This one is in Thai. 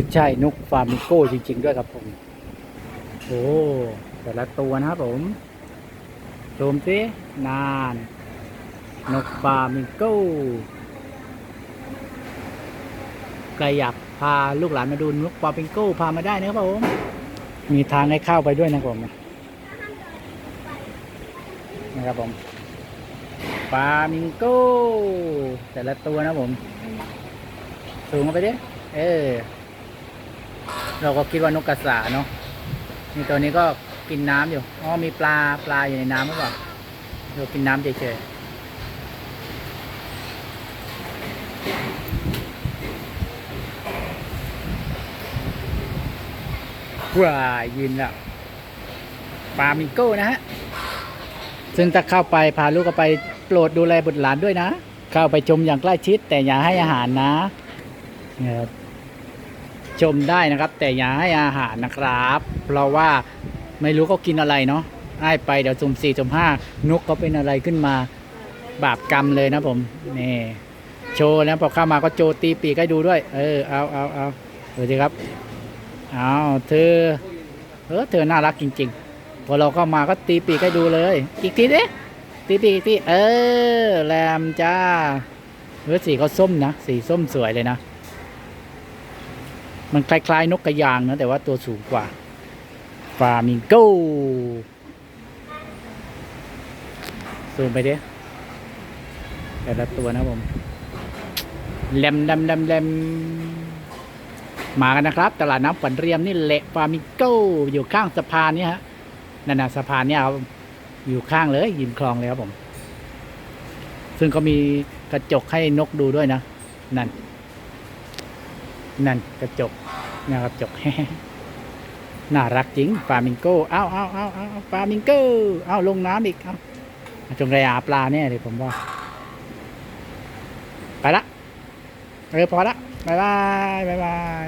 อใช่นกฟามิงโก้จริง ๆ ด้วยครับผมโอ้แต่ละตัวนะครับผมชมสินาน นกฟามิงโก้ใครอยากพาลูกหลานมาดูนกฟามิงโก้พามาได้นะครับผมมีทางให้เข้าไปด้วยนะครับผมนะครับผมฟามิงโก้ แต่ละตัวนะครับผม สูงเข้าไปดิ เออ เราก็คิดว่านกกระสาเนาะนี่ตัวนี้ก็กินน้ำอยู่ อ๋อ มีปลาปลาอยู่ในน้ำหรือเปล่าเรากินน้ำเฉยๆว้ายยืนแล้วปลามิงโก้นะฮะ ซึ่งถ้าเข้าไปพาลูกไปโปรดดูแลบุตรหลานด้วยนะ เข้าไปชมอย่างใกล้ชิดแต่อย่าให้อาหารนะเนี่ย ชมได้นะครับ แต่อย่าให้อาหารนะครับ เพราะว่าไม่รู้เขากินอะไรเนาะให้ไปเดี๋ยวสุ่มสี่สุ่มห้านกเขาเป็นอะไรขึ้นมาบาปกรรมเลยนะผมนี่โชว์นะพอเข้ามาก็โจตีปีกให้ดูด้วย เออเอาเอาเอาดูสิครับเอาเธอเออเธอน่ารักจริง ๆ พอเราเข้ามาก็ตีปีกให้ดูเลย อีกทีดิตีปีกอีกทีเออแรมจ้าเออสีเขาส้มนะสีส้มสวยเลยนะ มันคล้ายๆ นกกระยางนะ แต่ว่าตัวสูงกว่าฟามิงโกซูมไปดิแต่ละตัวนะผมแลมแลมแลมแลมมากันนะครับ ตลาดน้ำฝันเรียมนี่แหละฟามิงโกอยู่ข้างสะพานนี่ฮะนั่นนะสะพานเนี่ยครับอยู่ข้างเลยยิมคลองเลยครับผม ซึ่งก็มีกระจกให้นกดูด้วยนะ นั่น นั่นกระจกนะกระจกน่ารักจริงฟามิงโก้เอ้าเอ้าเอ้าเอ้าฟามิงโก้เอ้าลงน้ำอีกเอ้าจงไรอาปลาเนี่ยเลยผมว่า ไปละเออพอละบายบายบายบาย